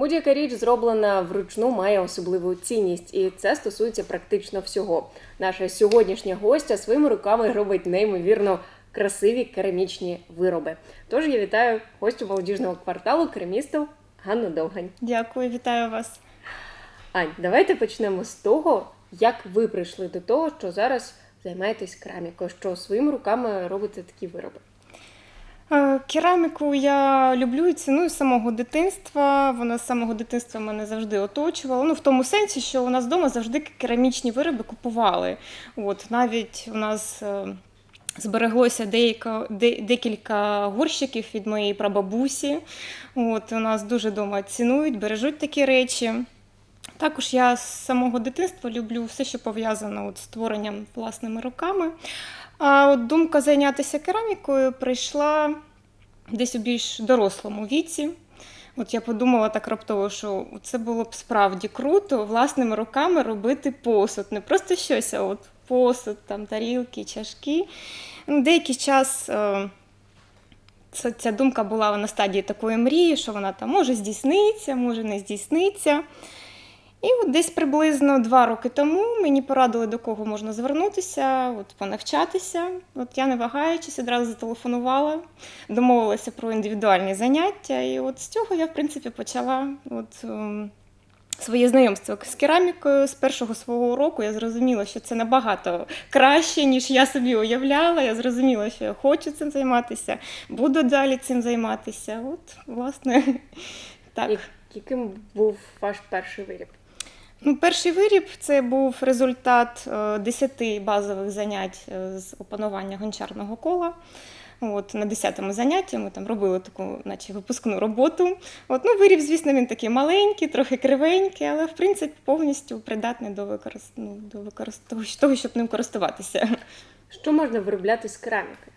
Будь-яка річ зроблена вручну має особливу цінність, і це стосується практично всього. Наша сьогоднішня гостя своїми руками робить неймовірно красиві керамічні вироби. Тож я вітаю гостю молодіжного кварталу керамістів Ганну Довгань. Дякую, вітаю вас. Ань, давайте почнемо з того, як ви прийшли до того, що зараз займаєтесь керамікою, що своїми руками робите такі вироби. Е, Кераміку я люблю і ціную з самого дитинства. Вона з самого дитинства мене завжди оточувала. Ну, в тому сенсі, що у нас вдома завжди керамічні вироби купували. От, навіть у нас е, збереглося деяка, де, декілька горщиків від моєї прабабусі. От, у нас дуже вдома цінують, бережуть такі речі. Також я з самого дитинства люблю все, що пов'язано з творенням власними руками. А от думка зайнятися керамікою прийшла десь у більш дорослому віці. От я подумала так раптово, що це було б справді круто власними руками робити посуд. Не просто щось, а от посуд, там, тарілки, чашки. Ну, Деякий час е, ця думка була на стадії такої мрії, що вона там може здійсниться, може не здійсниться. І от десь приблизно два роки тому мені порадили, до кого можна звернутися, от понавчатися. От я не вагаючись, одразу зателефонувала, домовилася про індивідуальні заняття. І от з цього я, в принципі, почала от, ем, своє знайомство з керамікою. З першого свого уроку я зрозуміла, що це набагато краще, ніж я собі уявляла. Я зрозуміла, що я хочу цим займатися, буду далі цим займатися. От, власне, так. Яким був ваш перший виріб? Ну, перший виріб це був результат е, 10 базових занять е, з опанування гончарного кола. От, на 10-му занятті ми там робили таку, наче випускну роботу. От, ну, виріб, звісно, він такий маленький, трохи кривенький, але в принципі повністю придатний до, використ... ну, до використ... того, того, щоб ним користуватися. Що можна виробляти з кераміки?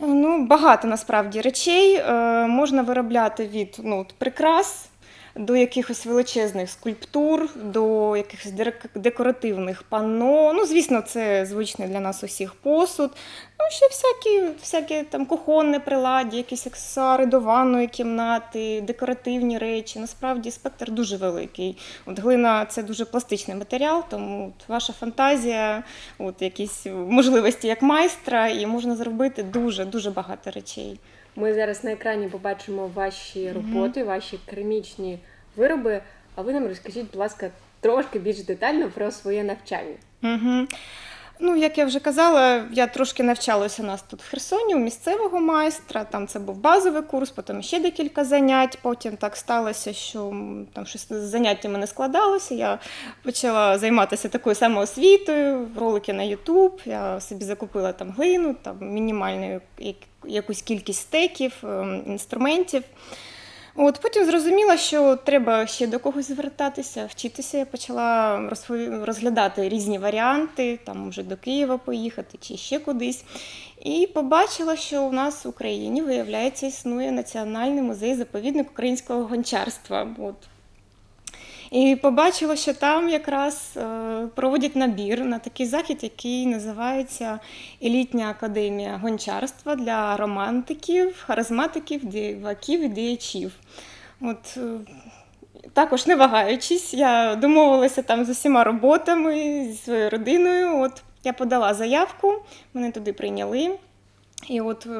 Ну, багато насправді речей е, можна виробляти від ну, прикрас до якихось величезних скульптур, до якихось декоративних панно. Ну, звісно, це звичний для нас усіх посуд. Ну, ще всякі, всякі там кухонне приладдя, якісь аксесуари до ванної кімнати, декоративні речі. Насправді спектр дуже великий. От глина це дуже пластичний матеріал, тому от ваша фантазія, от якісь можливості як майстра, і можна зробити дуже дуже багато речей. Ми зараз на екрані побачимо ваші роботи, ваші керамічні вироби. А ви нам розкажіть, будь ласка, трошки більш детально про своє навчання. Угу. Ну, як я вже казала, я трошки навчалася у нас тут в Херсоні у місцевого майстра. Там це був базовий курс, потім ще декілька занять. Потім так сталося, що там щось з заняттями не складалося. Я почала займатися такою самоосвітою, ролики на YouTube. Я собі закупила там глину, там мінімальну як- якусь кількість стеків, ем, інструментів. От потім зрозуміла, що треба ще до когось звертатися, вчитися. Я почала розглядати різні варіанти, там може до Києва поїхати чи ще кудись. І побачила, що у нас в Україні, виявляється, існує Національний музей заповідник українського гончарства. От. І побачила, що там якраз е, проводять набір на такий захід, який називається Елітня академія гончарства для романтиків, харизматиків, диваків і діячів. От, е, також не вагаючись, я домовилася там з усіма роботами зі своєю родиною. От я подала заявку, мене туди прийняли. І от е,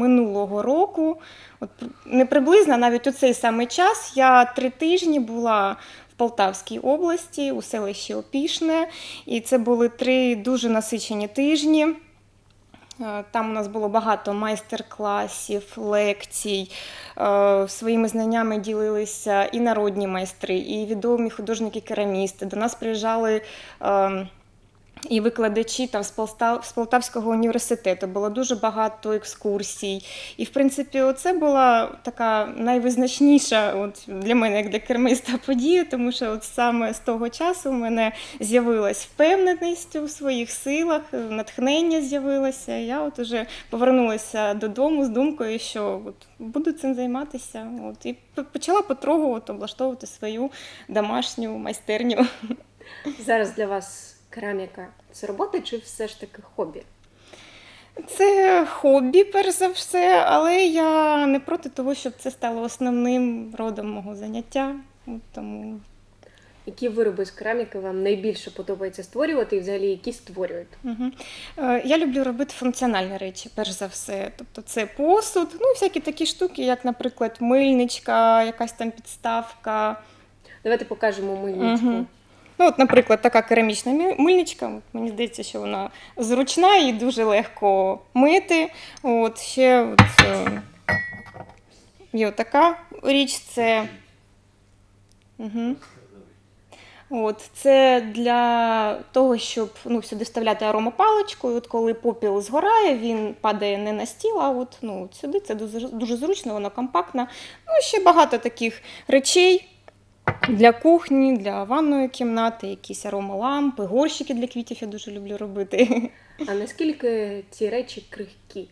минулого року, от не приблизно, навіть у цей самий час, я три тижні була Полтавській області, у селищі Опішне, і це були три дуже насичені тижні. Е, Там у нас було багато майстер-класів, лекцій. Е, Своїми знаннями ділилися і народні майстри, і відомі художники-керамісти. До нас приїжджали. І викладачі там з Полтавського університету було дуже багато екскурсій. І, в принципі, це була така найвизначніша от, для мене, як для кермиста, подія, тому що от саме з того часу в мене з'явилась впевненість у своїх силах, натхнення з'явилося. Я от уже повернулася додому з думкою, що от, буду цим займатися. От, і почала потроху от, облаштовувати свою домашню майстерню. Зараз для вас кераміка це робота чи все ж таки хобі? Це хобі, перш за все, але я не проти того, щоб це стало основним родом мого заняття. Тому Які вироби з кераміки вам найбільше подобається створювати і взагалі які створюєте? Угу. Я люблю робити функціональні речі, перш за все. Тобто це посуд, ну всякі такі штуки, як, наприклад, мильничка, якась там підставка. Давайте покажемо мильничку. Мгм. Ну, от, наприклад, така керамічна мильничка. Мені здається, що вона зручна і дуже легко мити. От ще от, е, є така річ, це. Угу. От, це для того, щоб ну, сюди вставляти аромапаличку. І от коли попіл згорає, він падає не на стіл, а от, ну, сюди це дуже, дуже зручно, воно компактно. Ну, ще багато таких речей для кухні, для ванної кімнати, якісь аромалампи, горщики для квітів я дуже люблю робити. А наскільки ці речі крихкі?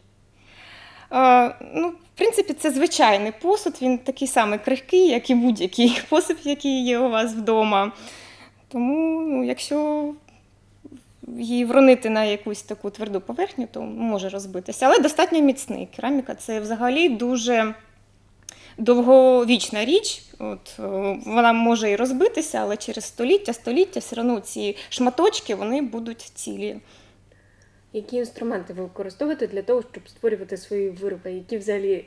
Е, ну, в принципі, це звичайний посуд, він такий самий крихкий, як і будь-який посуд, який є у вас вдома. Тому, ну, якщо її вронити на якусь таку тверду поверхню, то може розбитися. Але достатньо міцний. Кераміка це взагалі дуже довговічна річ. От, е, вона може і розбитися, але через століття, століття все одно ці шматочки вони будуть цілі. Які інструменти ви використовуєте для того, щоб створювати свої вироби? Які взагалі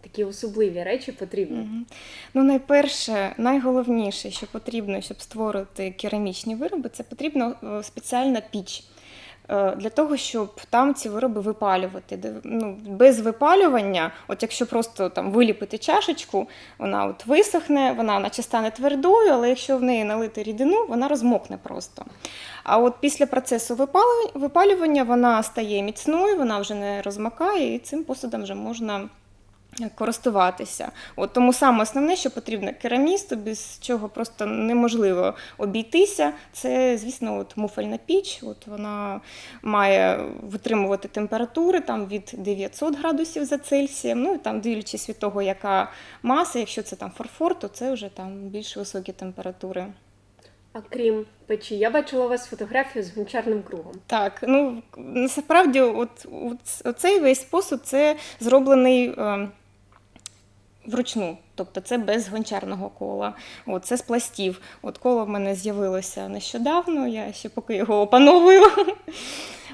такі особливі речі потрібні? Мгм. Ну, найперше, найголовніше, що потрібно, щоб створити керамічні вироби, це потрібна е, спеціальна піч. Е, Для того, щоб там ці вироби випалювати. Ну, без випалювання, от якщо просто там виліпити чашечку, вона от висохне, вона наче стане твердою, але якщо в неї налити рідину, вона розмокне просто. А от після процесу випалювання вона стає міцною, вона вже не розмокає, і цим посудом вже можна користуватися. От тому саме основне, що потрібно керамісту, без чого просто неможливо обійтися, це, звісно, от муфельна піч. От вона має витримувати температури там від 900 градусів за Цельсієм. Ну і там, дивлячись від того, яка маса, якщо це там фарфор, то це вже там більш високі температури. А крім печі, я бачила у вас фотографію з гончарним кругом. Так, ну насправді, от, от оцей весь посуд це зроблений е, вручну, тобто це без гончарного кола. От, це з пластів. От коло в мене з'явилося нещодавно, я ще поки його опановую.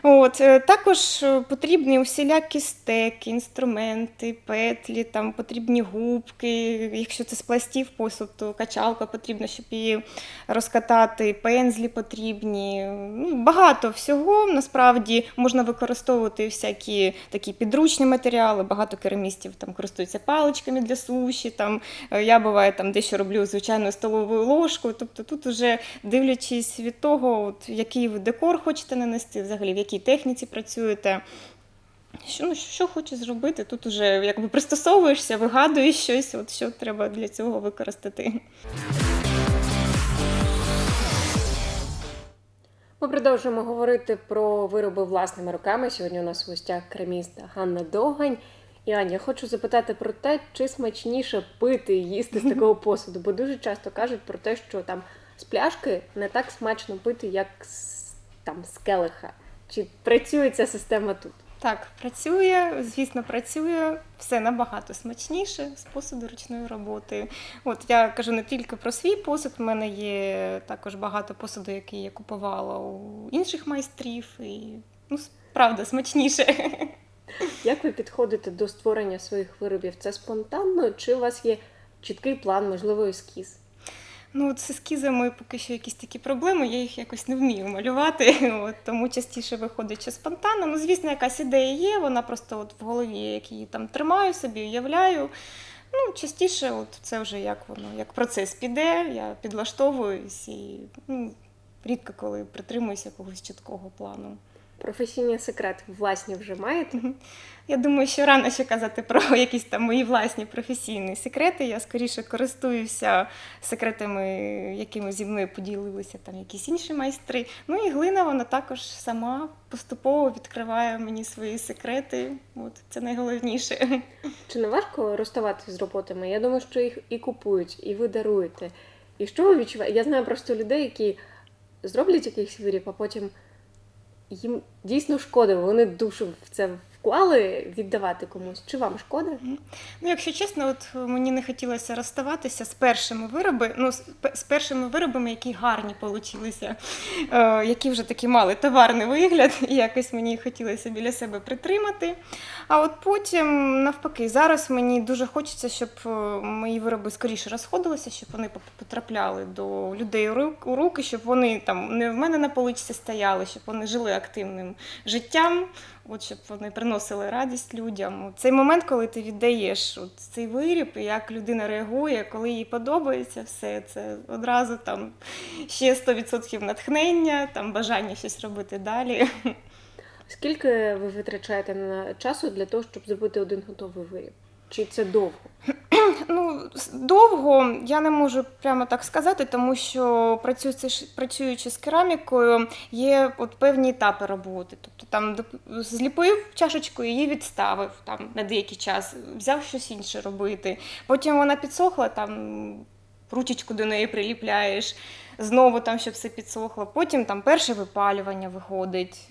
От, е, також е, потрібні усілякі стеки, інструменти, петлі, там потрібні губки. Якщо це з пластів посуд, то качалка потрібна, щоб її розкатати, пензлі потрібні. Ну, багато всього насправді можна використовувати всякі такі підручні матеріали. Багато керамістів там користуються паличками для суші. Там е, я буває там дещо роблю звичайною столовою ложкою. Тобто тут уже дивлячись від того, от, який ви декор хочете нанести, взагалі якій техніці працюєте. Що, ну, що хочеш зробити, тут уже якби пристосовуєшся, вигадуєш щось, от що треба для цього використати. Ми продовжуємо говорити про вироби власними руками. Сьогодні у нас в гостях кераміст Ганна Догань. І Аня, я хочу запитати про те, чи смачніше пити і їсти з такого посуду, бо дуже часто кажуть про те, що там з пляшки не так смачно пити, як з, там, з келиха. Чи працює ця система тут? Так, працює, звісно, працює все набагато смачніше з посуду ручної роботи. От я кажу не тільки про свій посуд, в мене є також багато посуду, який я купувала у інших майстрів, і ну, правда, смачніше. Як ви підходите до створення своїх виробів? Це спонтанно, чи у вас є чіткий план, можливо, ескіз? Ну, от з ескізами поки що якісь такі проблеми, я їх якось не вмію малювати, от, тому частіше виходить що спонтанно. Ну, звісно, якась ідея є, вона просто от в голові, як її там тримаю собі, уявляю. Ну, частіше, от це вже як воно, як процес піде, я підлаштовуюсь і ну, рідко коли притримуюся якогось чіткого плану. Професійні секрети власні вже маєте? Я думаю, що рано ще казати про якісь там мої власні професійні секрети. Я скоріше користуюся секретами, якими зі мною поділилися там якісь інші майстри. Ну і глина вона також сама поступово відкриває мені свої секрети. От це найголовніше. Чи не важко розставатися з роботами? Я думаю, що їх і купують, і ви даруєте. І що ви відчуваєте? Я знаю просто людей, які зроблять якийсь виріб, а потім їм дійсно шкода, вони душу в це вклали віддавати комусь. Чи вам шкода? Ну, якщо чесно, от е, мені не хотілося розставатися з першими вироби, ну, з, першими виробами, які гарні получилися, е, які вже такі мали товарний вигляд, і якось мені хотілося біля себе притримати. А от потім, навпаки, зараз мені дуже хочеться, щоб е, мої вироби скоріше розходилися, щоб вони потрапляли до людей у у руки, щоб вони там не в мене на поличці стояли, щоб вони жили активним життям, от щоб вони приносили радість людям. Цей момент, коли ти віддаєш от цей виріб, і як людина реагує, коли їй подобається все, це одразу там ще 100% натхнення, там бажання щось робити далі. Скільки ви витрачаєте на часу для того, щоб зробити один готовий виріб? Чи це довго? Ну, довго я не можу прямо так сказати, тому що працюючи, з керамікою, є от певні етапи роботи. Тобто там зліпив чашечку, її відставив там на деякий час, взяв щось інше робити. Потім вона підсохла, там ручечку до неї приліпляєш, знову там, щоб все підсохло. Потім там перше випалювання виходить.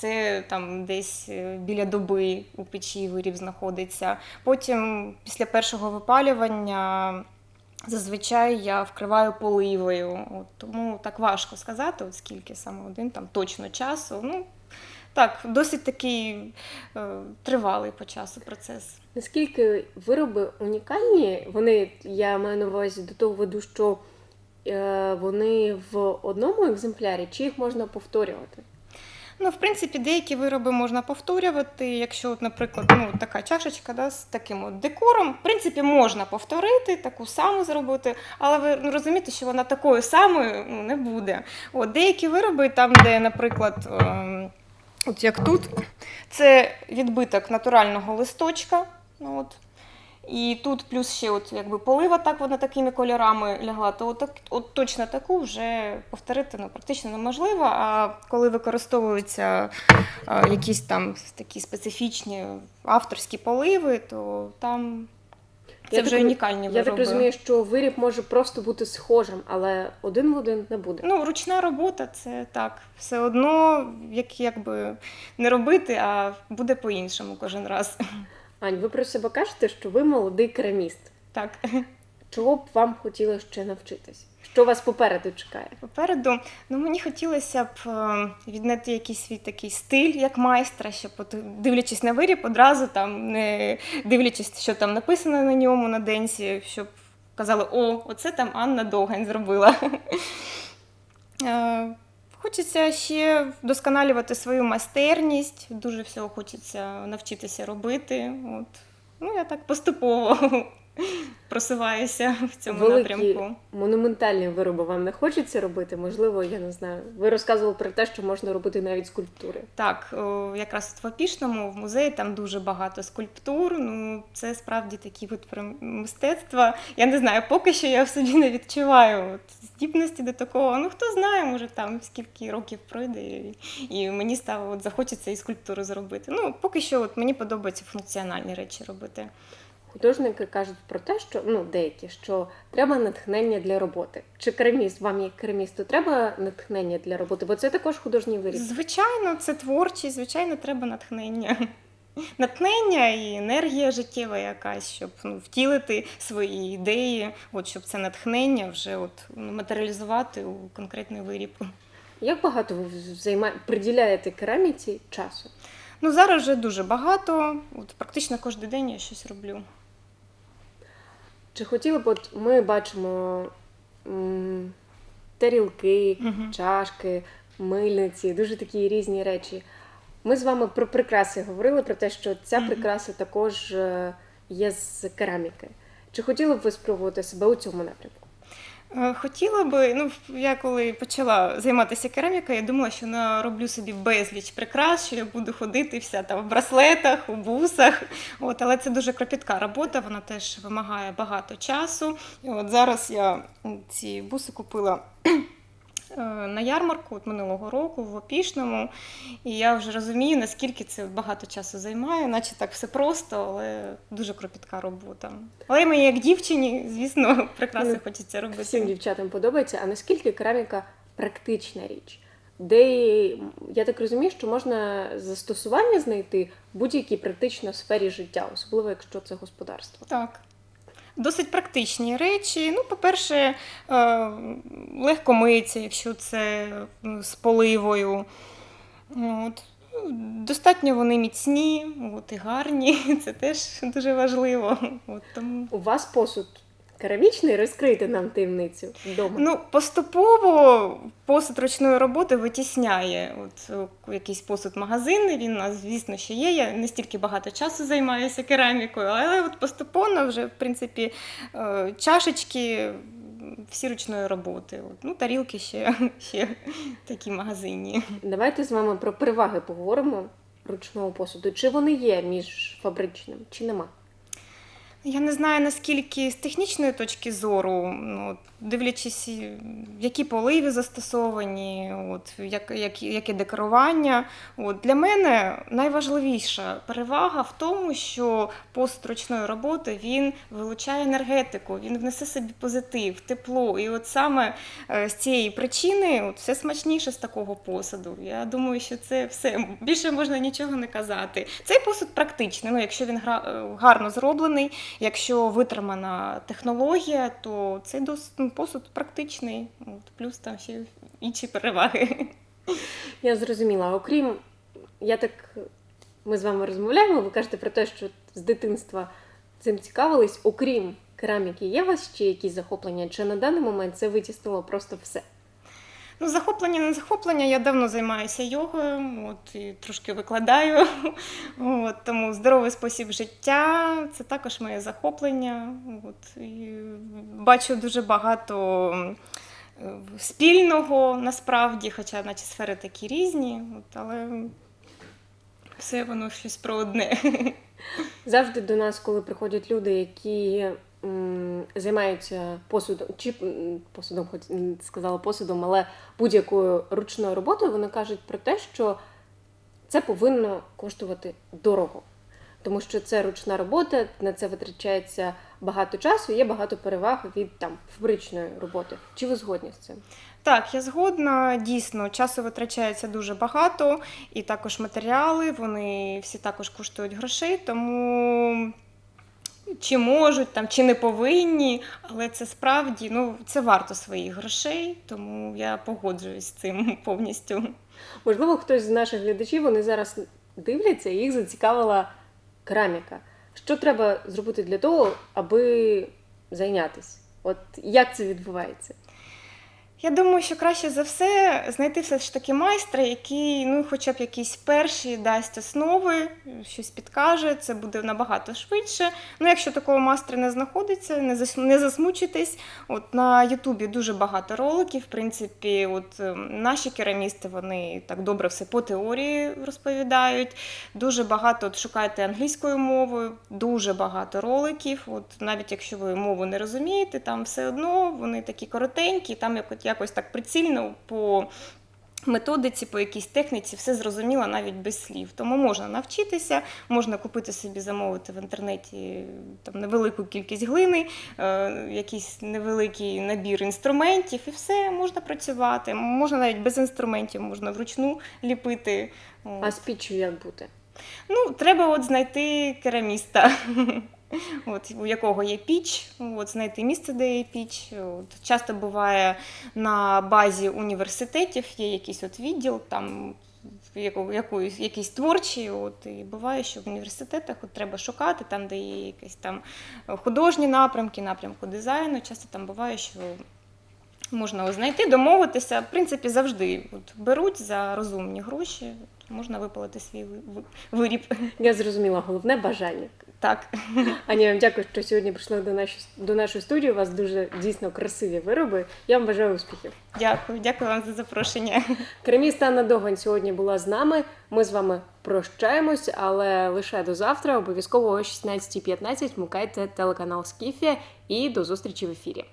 Це там десь е, біля доби у печі виріб знаходиться. Потім, після першого випалювання, зазвичай я вкриваю поливою. От, тому так важко сказати, скільки саме один там точно часу. Ну, так, досить такий е, тривалий по часу процес. Наскільки вироби унікальні? Вони, я маю на увазі до того веду, що е, вони в одному екземплярі, чи їх можна повторювати? Ну, в принципі, деякі вироби можна повторювати. Якщо, от, наприклад, ну, така чашечка да, з таким от декором, в принципі, можна повторити, таку саму зробити, але ви ну, розумієте, що вона такою самою ну, не буде. От, деякі вироби, там, де, наприклад, ем, от як тут, це відбиток натурального листочка. Ну, от. І тут плюс ще от, якби полива так вона такими кольорами лягла, то от, так- от точно таку вже повторити ну, практично неможливо. А коли використовуються а, якісь там такі специфічні авторські поливи, то там це Я вже так- унікальні Я так розумію, що виріб може просто бути схожим, але один в один не буде. Ну, ручна робота це так. Все одно, як, якби не робити, а буде по-іншому кожен раз. Ань, ви про себе кажете, що ви молодий кераміст. Так. Чого б вам хотілося ще навчитись? Що вас попереду чекає? Попереду, ну мені хотілося б е, віднайти якийсь свій такий стиль як майстра, щоб от, дивлячись на виріб, одразу там не дивлячись, що там написано на ньому на денці, щоб казали, о, оце там Анна Довгань зробила. Хочеться ще вдосконалювати свою майстерність, дуже всього хочеться навчитися робити. От. Ну, я так поступово просуваюся в цьому Великі напрямку. монументальні вироби вам не хочеться робити? Можливо, я не знаю. Ви розказували про те, що можна робити навіть скульптури. Так, о, якраз в Опішному в музеї там дуже багато скульптур. Ну, це справді вид при- мистецтва. Я не знаю, поки що я в собі не відчуваю от, здібності до такого. Ну хто знає, може там скільки років пройде, і, і мені стало от, захочеться і скульптуру зробити. Ну, поки що от, мені подобається функціональні речі робити. Художники кажуть про те, що ну деякі, що треба натхнення для роботи. Чи кераміст, вам як керамісту, треба натхнення для роботи? Бо це також художній виріб. Звичайно, це творчість, звичайно, треба натхнення. Натхнення і енергія життєва якась, щоб ну, втілити свої ідеї, от щоб це натхнення вже от ну, матеріалізувати у конкретний виріб. Як багато ви займа... приділяєте кераміці часу? Ну зараз вже дуже багато. От практично кожен день я щось роблю. Чи хотіли б, от ми бачимо м, тарілки, Мгм. чашки, мильниці, дуже такі різні речі. Ми з вами про прикраси говорили про те, що ця Мгм. прикраса також е, є з кераміки. Чи хотіли б ви спробувати себе у цьому напрямку? Е, Хотіла би, ну я коли почала займатися керамікою, я думала, що нароблю собі безліч прикрас, що я буду ходити вся там в браслетах, у бусах. От, але це дуже кропітка робота, вона теж вимагає багато часу. І от зараз я ці буси купила. Е, На ярмарку от минулого року в Опішному, і я вже розумію, наскільки це багато часу займає, наче так все просто, але дуже кропітка робота. Але мені як дівчині, звісно, прикраси Ну, хочеться робити. Всім дівчатам подобається. А наскільки кераміка практична річ? де я так розумію, що можна застосування знайти в будь-якій практично сфері життя, особливо якщо це господарство. Так. Досить практичні речі. Ну, по-перше, е, легко миється, якщо це з поливою. От. Достатньо вони міцні, от, і гарні. Це теж дуже важливо. От, тому... У вас посуд керамічний, розкрийте нам таємницю вдома. Ну, поступово посуд ручної роботи витісняє от, е, якийсь посуд магазинний. Він у нас, звісно, ще є. Я не стільки багато часу займаюся керамікою, але от поступово вже, в принципі, е, чашечки всі ручної роботи. От, ну, тарілки ще, ще такі магазинні. Давайте з вами про переваги поговоримо ручного посуду. Чи вони є між фабричним, чи нема? Я не знаю наскільки з технічної точки зору, ну, дивлячись, які поливи застосовані, от, як, як, яке декорування. От, для мене найважливіша перевага в тому, що посуд ручної роботи він вилучає енергетику, він внесе собі позитив, тепло. І от саме е, з цієї причини от, все смачніше з такого посуду. Я думаю, що це все. Більше можна нічого не казати. Цей посуд практичний. Ну, якщо він е, гарно зроблений, якщо витримана технологія, то цей дос- ну, посуд практичний. От, плюс там ще інші переваги. Я зрозуміла. Окрім, я так ми з вами розмовляємо. Ви кажете про те, що з дитинства цим цікавились. Окрім кераміки, є у вас ще якісь захоплення? Чи на даний момент це витіснило просто все? Ну, захоплення не захоплення. Я давно займаюся йогою, от і трошки викладаю. От, тому здоровий спосіб життя це також моє захоплення. От, і бачу дуже багато е, спільного насправді, хоча наче сфери такі різні, от, але все воно щось про одне. Завжди до нас, коли приходять люди, які займаються посудом, чи посудом, хоч сказала посудом, але будь-якою ручною роботою, вони кажуть про те, що це повинно коштувати дорого. Тому що це ручна робота, на це витрачається багато часу, є багато переваг від там фабричної роботи. Чи ви згодні з цим? Так, я згодна. Дійсно, часу витрачається дуже багато, і також матеріали, вони всі також коштують грошей, тому чи можуть там, чи не повинні, але це справді ну, це варто своїх грошей, тому я погоджуюсь з цим повністю. Можливо, хтось з наших глядачів вони зараз дивляться і їх зацікавила кераміка. Що треба зробити для того, аби зайнятися? От як це відбувається? Я думаю, що краще за все знайти все ж таки майстра, який ну, хоча б якісь перші дасть основи, щось підкаже, це буде набагато швидше. Ну, якщо такого майстра не знаходиться, не зас- не засмучуйтесь. От на Ютубі дуже багато роликів. В принципі, от ем, наші керамісти вони так добре все по теорії розповідають. Дуже багато от, шукайте англійською мовою, дуже багато роликів. От навіть якщо ви мову не розумієте, там все одно вони такі коротенькі, там якось, якось так прицільно по методиці, по якійсь техніці, все зрозуміло навіть без слів. Тому можна навчитися, можна купити собі, замовити в інтернеті там невелику кількість глини, е, якийсь невеликий набір інструментів, і все можна працювати. Можна навіть без інструментів, можна вручну ліпити. От. А з піччю як бути? Ну, треба от знайти кераміста, от, у якого є піч, от, знайти місце, де є піч. От, часто буває на базі університетів, є якийсь от відділ, там якоїсь, якісь творчі. От, і буває, що в університетах от, треба шукати, там, де є якісь там художні напрямки, напрямку дизайну. Часто там буває, що можна знайти, домовитися. В принципі, завжди от, беруть за розумні гроші, можна випалити свій ви- ви- виріб. Я зрозуміла, головне бажання. Так, Аня, я вам дякую, що сьогодні прийшли до нашої до нашої студії. У вас дуже дійсно красиві вироби. Я вам бажаю успіхів. дякую, дякую вам за запрошення. Кераміст Анна Догань сьогодні була з нами. Ми з вами прощаємось, але лише до завтра. Обов'язково о 16.15 Мукайте телеканал Скіфія і до зустрічі в ефірі.